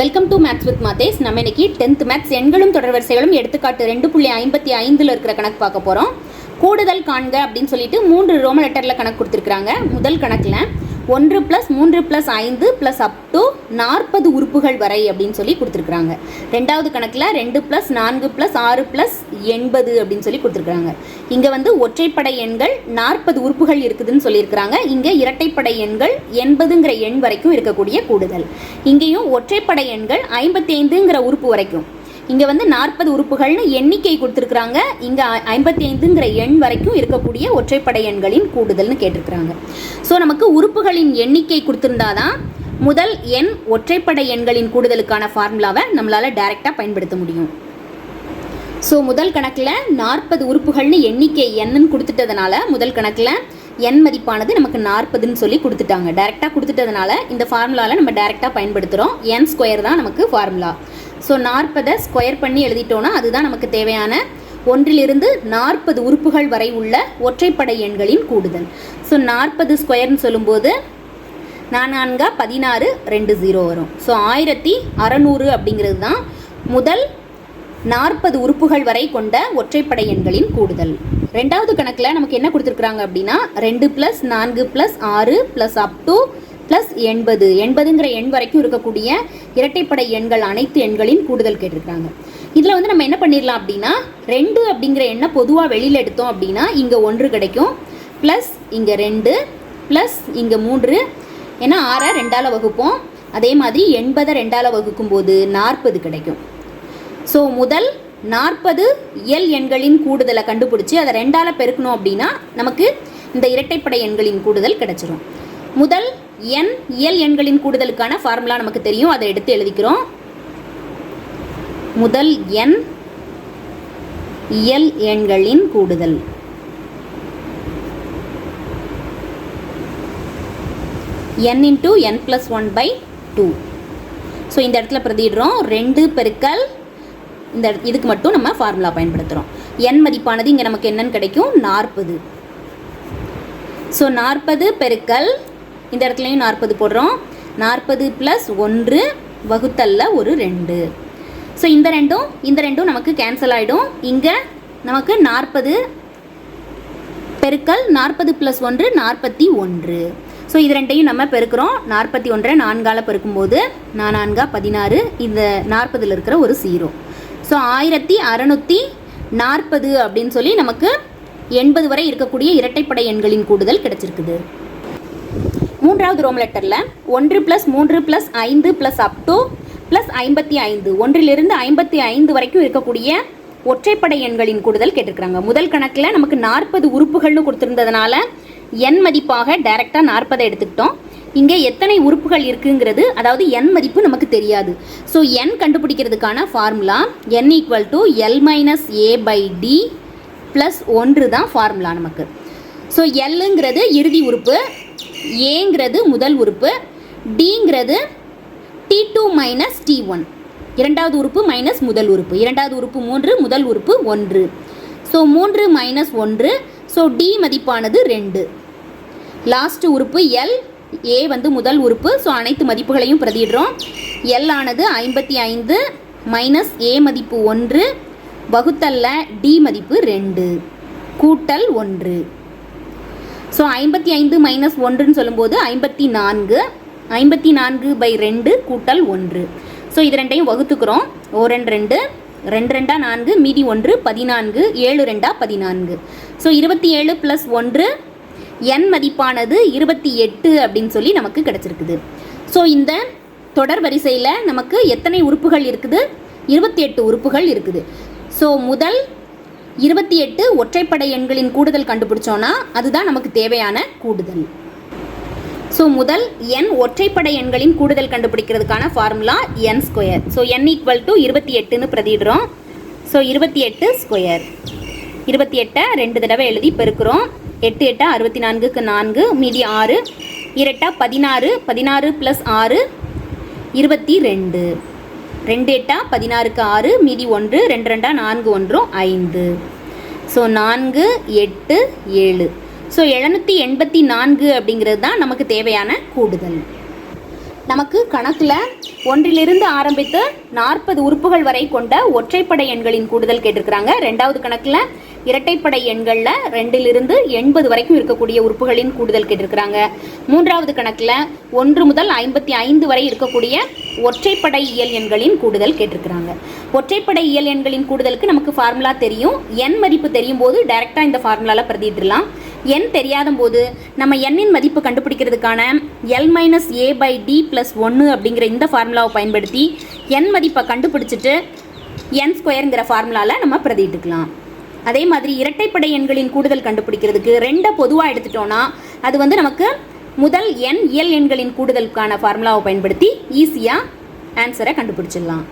Welcome to maths with Mathesh நம்ம இன்னைக்கு tenth maths எண்களும் தொடர்வரிசைகளும் எடுத்துக்காட்டு ரெண்டு புள்ளி ஐம்பத்தி ஐந்தில் இருக்கிற கணக்கு பார்க்க போகிறோம் கூடுதல் காண்க அப்படின்னு சொல்லிட்டு மூன்று ரோம லெட்டரில் கணக்கு கொடுத்துருக்குறாங்க. முதல் கணக்கில் ஒன்று ப்ளஸ் மூன்று ப்ளஸ் ஐந்து ப்ளஸ் அப் டு நாற்பது உறுப்புகள் வரை அப்படின்னு சொல்லி கொடுத்துருக்குறாங்க. ரெண்டாவது கணக்கில் ரெண்டு ப்ளஸ் நான்கு ப்ளஸ் ஆறு ப்ளஸ் எண்பது அப்படின்னு சொல்லி கொடுத்துருக்குறாங்க. இங்கே வந்து ஒற்றைப்படை எண்கள் நாற்பது உறுப்புகள் இருக்குதுன்னு சொல்லியிருக்கிறாங்க. இங்கே இரட்டைப்படை எண்கள் எண்பதுங்கிற எண் வரைக்கும் இருக்கக்கூடிய கூடுதல். இங்கேயும் ஒற்றைப்படை எண்கள் ஐம்பத்தி ஐந்துங்கிற உறுப்பு வரைக்கும். இங்கே வந்து நாற்பது உறுப்புகள்னு எண்ணிக்கை கொடுத்துருக்குறாங்க. இங்கே ஐம்பத்தி ஐந்துங்கிற எண் வரைக்கும் இருக்கக்கூடிய ஒற்றைப்படை எண்களின் கூடுதல்னு கேட்டிருக்கிறாங்க. ஸோ நமக்கு உறுப்புகளின் எண்ணிக்கை கொடுத்துருந்தா தான் முதல் எண் ஒற்றைப்படை எண்களின் கூடுதலுக்கான ஃபார்முலாவை நம்மளால் டைரெக்டாக பயன்படுத்த முடியும். ஸோ முதல் கணக்கில் நாற்பது உறுப்புகள்னு எண்ணிக்கை என்னன்னு கொடுத்துட்டதுனால முதல் கணக்கில் எண் மதிப்பானது நமக்கு நாற்பதுன்னு சொல்லி கொடுத்துட்டாங்க. டைரெக்டாக கொடுத்துட்டதுனால இந்த ஃபார்முலாவில் நம்ம டைரெக்டாக பயன்படுத்துகிறோம் என் ஸ்கொயர் தான் நமக்கு ஃபார்முலா ஸோ நாற்பதை ஸ்கொயர் பண்ணி எழுதிட்டோன்னா அதுதான் நமக்கு தேவையான ஒன்றிலிருந்து நாற்பது உறுப்புகள் வரை உள்ள ஒற்றைப்படை எண்களின் கூடுதல். ஸோ நாற்பது ஸ்கொயர்னு சொல்லும்போது நான் நான்கா பதினாறு ரெண்டு ஜீரோ வரும். ஸோ ஆயிரத்தி அறநூறு அப்படிங்கிறது தான் முதல் நாற்பது உறுப்புகள் வரை கொண்ட ஒற்றைப்படை எண்களின் கூடுதல். ரெண்டாவது கணக்கில் நமக்கு என்ன கொடுத்துருக்குறாங்க அப்படின்னா ரெண்டு ப்ளஸ் நான்கு ப்ளஸ் ஆறு ப்ளஸ் அப் டூ ப்ளஸ் எண்பது. எண்பதுங்கிற எண் வரைக்கும் இருக்கக்கூடிய இரட்டைப்படை எண்கள் அனைத்து எண்களின் கூடுதல் கேட்டிருக்காங்க இதில் வந்து நம்ம என்ன பண்ணிடலாம் அப்படின்னா ரெண்டு அப்படிங்கிற எண்ணை பொதுவாக வெளியில் எடுத்தோம் அப்படின்னா இங்கே ஒன்று கிடைக்கும். ப்ளஸ் இங்கே ரெண்டு ப்ளஸ் இங்கே மூன்று. ஏன்னா ஆறை ரெண்டால் வகுப்போம். அதே மாதிரி எண்பதை ரெண்டால் வகுக்கும் போது நாற்பது கிடைக்கும். ஸோ முதல் நாற்பது இயல் எண்களின் கூடுதலை கண்டுபிடிச்சி அதை ரெண்டால் பெருக்கணும் அப்படின்னா நமக்கு இந்த இரட்டைப்படை எண்களின் கூடுதல் கிடைச்சிரும். முதல் எண் இயல் எண்களின் கூடுதலுக்கான ஃபார்முலா நமக்கு தெரியும். அதை எடுத்து எழுதிக்கிறோம். முதல் எண் இயல் எண்களின் கூடுதல். n into n plus one by two so இந்த இடத்துல பிரதிடுறோம் ரெண்டு பெருக்கல் இந்த இதுக்கு மட்டும் நம்ம ஃபார்முலா பயன்படுத்துகிறோம் n மதிப்பானது இங்கே நமக்கு என்னன்னு கிடைக்கும்? நாற்பது. ஸோ நாற்பது பெருக்கல் இந்த இடத்துலையும் நாற்பது போடுறோம். நாற்பது ப்ளஸ் ஒன்று வகுத்தல்ல ஒரு ரெண்டு. ஸோ இந்த ரெண்டும் இந்த ரெண்டும் நமக்கு கேன்சல் ஆகிடும் இங்கே நமக்கு நாற்பது பெருக்கல் நாற்பது ப்ளஸ் ஒன்று நாற்பத்தி ஒன்று. ஸோ இது ரெண்டையும் நம்ம பெருக்கிறோம். நாற்பத்தி ஒன்றை நான்கால் பெருக்கும்போது நான் நான்கா பதினாறு இந்த நாற்பதில் இருக்கிற ஒரு சீரோ ஸோ ஆயிரத்தி அறநூற்றி நாற்பது அப்படின்னு சொல்லி நமக்கு எண்பது வரை இருக்கக்கூடிய இரட்டைப்படை எண்களின் கூடுதல் கிடச்சிருக்குது. மூன்றாவது ரோம் லெட்டரில் ஒன்று ப்ளஸ் மூன்று ப்ளஸ் ஐந்து ப்ளஸ் அப் டு ப்ளஸ் ஐம்பத்தி ஐந்து. ஒன்றிலிருந்து ஐம்பத்தி ஐந்து வரைக்கும் இருக்கக்கூடிய ஒற்றைப்படை எண்களின் கூடுதல் கேட்டிருக்கிறாங்க. முதல் கணக்கில் நமக்கு நாற்பது உறுப்புகள்னு கொடுத்துருந்ததுனால எண் மதிப்பாக டைரெக்டாக நாற்பதை எடுத்துக்கிட்டோம். இங்கே எத்தனை உறுப்புகள் இருக்குங்கிறது அதாவது எண் மதிப்பு நமக்கு தெரியாது. ஸோ எண் கண்டுபிடிக்கிறதுக்கான formula n equal to l minus a by d plus ஒன்று தான் ஃபார்முலா நமக்கு. ஸோ எல்லுங்கிறது இறுதி உறுப்பு ஏங்கிறது முதல் உறுப்பு டிங்கிறது d two minus d one இரண்டாவது உறுப்பு மைனஸ் முதல் உறுப்பு. இரண்டாவது உறுப்பு மூன்று முதல் உறுப்பு ஒன்று. ஸோ மூன்று மைனஸ் ஒன்று. ஸோ டி மதிப்பானது ரெண்டு. லாஸ்ட் உறுப்பு எல் ஏ வந்து முதல் உறுப்பு. ஸோ அனைத்து மதிப்புகளையும் பிரதிடுறோம் எல் ஆனது ஐம்பத்தி ஐந்து மைனஸ் ஏ மதிப்பு ஒன்று. வகுத்தல்ல டி மதிப்பு ரெண்டு. கூட்டல் ஒன்று. ஸோ ஐம்பத்தி ஐந்து மைனஸ் ஒன்றுன்னு சொல்லும்போது ஐம்பத்தி நான்கு ஐம்பத்தி நான்கு பை ரெண்டு கூட்டல் ஒன்று. ஸோ இது ரெண்டையும் வகுத்துக்கிறோம். ஓ ரெண்டு ரெண்டு. ரெண்டு ரெண்டா நான்கு மீதி ஒன்று பதினான்கு. ஏழு ரெண்டா பதினான்கு. ஸோ இருபத்தி ஏழு ப்ளஸ் ஒன்று என் மதிப்பானது இருபத்தி எட்டு அப்படின்னு சொல்லி நமக்கு கிடச்சிருக்குது. ஸோ இந்த தொடர் வரிசையில் நமக்கு எத்தனை உறுப்புகள் இருக்குது? இருபத்தி எட்டு உறுப்புகள் இருக்குது. ஸோ முதல் இருபத்தி எட்டு ஒற்றைப்படை எண்களின் கூடுதல் கண்டுபிடிச்சோன்னா அதுதான் நமக்கு தேவையான கூடுதல். ஸோ முதல் என் ஒற்றைப்படை எண்களின் கூடுதல் கண்டுபிடிக்கிறதுக்கான formula n square so n equal to இருபத்தி எட்டுன்னு பிரதிடுறோம் ஸோ இருபத்தி எட்டு ஸ்கொயர் இருபத்தி எட்டை ரெண்டு தடவை எழுதி பெருக்கிறோம். எட்டு எட்டா அறுபத்தி நான்குக்கு நான்கு மீதி ஆறு. இரட்டா பதினாறு பதினாறு ப்ளஸ் ஆறு. இருபத்தி ரெண்டு. ரெண்டு எட்டா பதினாறுக்கு ஆறு மீதி ஒன்று ரெண்டு ரெண்டா நான்கு ஒன்றும் ஐந்து. ஸோ நான்கு எட்டு ஏழு. ஸோ எழுநூற்றி எண்பத்தி நான்கு அப்படிங்கிறது தான் நமக்கு தேவையான கூடுதல். நமக்கு கணக்கில் ஒன்றிலிருந்து ஆரம்பித்து நாற்பது உறுப்புகள் வரை கொண்ட ஒற்றைப்படை எண்களின் கூடுதல் கேட்டிருக்கிறாங்க. ரெண்டாவது கணக்கில் இரட்டைப்படை எண்களில் ரெண்டிலிருந்து எண்பது வரைக்கும் இருக்கக்கூடிய உறுப்புகளின் கூடுதல் கேட்டிருக்கிறாங்க. மூன்றாவது கணக்கில் ஒன்று முதல் ஐம்பத்தி ஐந்து வரை இருக்கக்கூடிய ஒற்றைப்படை இயல் எண்களின் கூடுதல் கேட்டிருக்கிறாங்க. ஒற்றைப்படை இயல் எண்களின் கூடுதலுக்கு நமக்கு ஃபார்முலா தெரியும். எண் மதிப்பு தெரியும் போது டைரெக்டாக இந்த ஃபார்முலாவில் பிரதியிடலாம். எண் தெரியாத போது நம்ம எண்ணின் மதிப்பு கண்டுபிடிக்கிறதுக்கான l minus a by d plus ஒன்று அப்படிங்கிற இந்த ஃபார்முலாவை பயன்படுத்தி எண் மதிப்பை கண்டுபிடிச்சிட்டு என் ஸ்கொயருங்கிற ஃபார்முலாவில் நம்ம பிரதிட்டுக்கலாம் அதே மாதிரி இரட்டைப்படை எண்களின் கூடுதல் கண்டுபிடிக்கிறதுக்கு ரெண்டை பொதுவாக எடுத்துட்டோம்னா அது வந்து நமக்கு முதல் எண் இயல் எண்களின் கூடுதலுக்கான ஃபார்முலாவை பயன்படுத்தி ஈஸியாக ஆன்சரை கண்டுபிடிச்சிடலாம்.